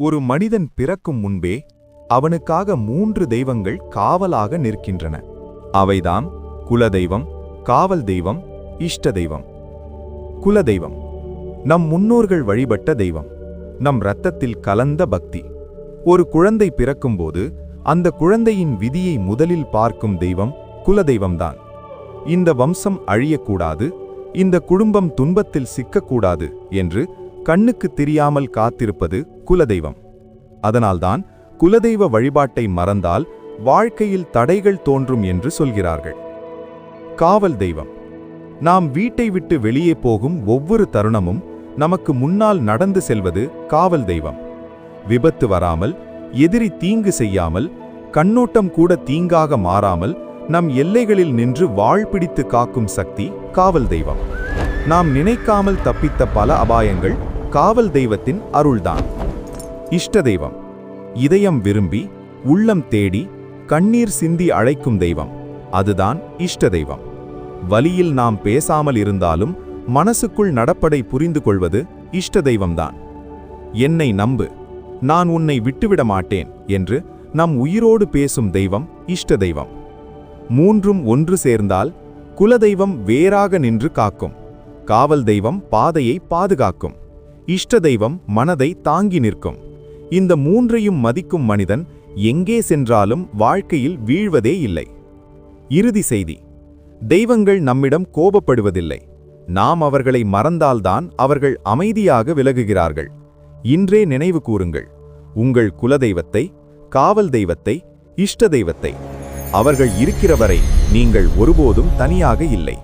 ஒரு மனிதன் பிறக்கும் முன்பே அவனுக்காக மூன்று தெய்வங்கள் காவலாக நிற்கின்றன. அவைதாம் குலதெய்வம் காவல் தெய்வம் இஷ்ட தெய்வம். குலதெய்வம். நம் முன்னோர்கள் வழிபட்ட தெய்வம். நம் இரத்தத்தில் கலந்த பக்தி. ஒரு குழந்தை பிறக்கும்போது அந்த குழந்தையின் விதியை முதலில் பார்க்கும் தெய்வம் குலதெய்வம்தான். இந்த வம்சம் அழியக்கூடாது இந்த குடும்பம் துன்பத்தில் சிக்கக்கூடாது என்று கண்ணுக்கு தெரியாமல் காத்திருப்பது குலதெய்வம். அதனால்தான் குலதெய்வ வழிபாட்டை மறந்தால் வாழ்க்கையில் தடைகள் தோன்றும் என்று சொல்கிறார்கள். காவல் தெய்வம். நாம் வீட்டை விட்டு வெளியே போகும் ஒவ்வொரு தருணமும் நமக்கு முன்னால் நடந்து செல்வது காவல் தெய்வம். விபத்து வராமல் எதிரி தீங்கு செய்யாமல் கண்ணோட்டம் கூட தீங்காக மாறாமல் நம் எல்லைகளில் நின்று வாழ் பிடித்து காக்கும் சக்தி காவல் தெய்வம். நாம் நினைக்காமல் தப்பித்த பல அபாயங்கள் காவல் தெய்வத்தின் அருள்தான். இஷ்ட தெய்வம் இதயம் விரும்பி உள்ளம் தேடி கண்ணீர் சிந்தி அழைக்கும் தெய்வம் அதுதான் இஷ்ட தெய்வம். வலியில் நாம் பேசாமல் இருந்தாலும் மனசுக்குள் நடப்படை புரிந்து கொள்வது இஷ்ட தெய்வம்தான். என்னை நம்பு நான் உன்னை விட்டுவிட மாட்டேன் என்று நம் உயிரோடு பேசும் தெய்வம் இஷ்ட தெய்வம். மூன்றும் ஒன்று சேர்ந்தால் குலதெய்வம் வேறாக நின்று காக்கும். காவல் தெய்வம் பாதையை பாதுகாக்கும். இஷ்ட தெய்வம் மனதை தாங்கி நிற்கும். இந்த மூன்றையும் மதிக்கும் மனிதன் எங்கே சென்றாலும் வாழ்க்கையில் வீழ்வதே இல்லை. இறுதி செய்தி. தெய்வங்கள் நம்மிடம் கோபப்படுவதில்லை. நாம் அவர்களை மறந்தால்தான் அவர்கள் அமைதியாக விலகுகிறார்கள். இன்றே நினைவு கூறுங்கள். உங்கள் குலதெய்வத்தை காவல் தெய்வத்தை இஷ்ட தெய்வத்தை. அவர்கள் இருக்கிறவரை நீங்கள் ஒருபோதும் தனியாக இல்லை.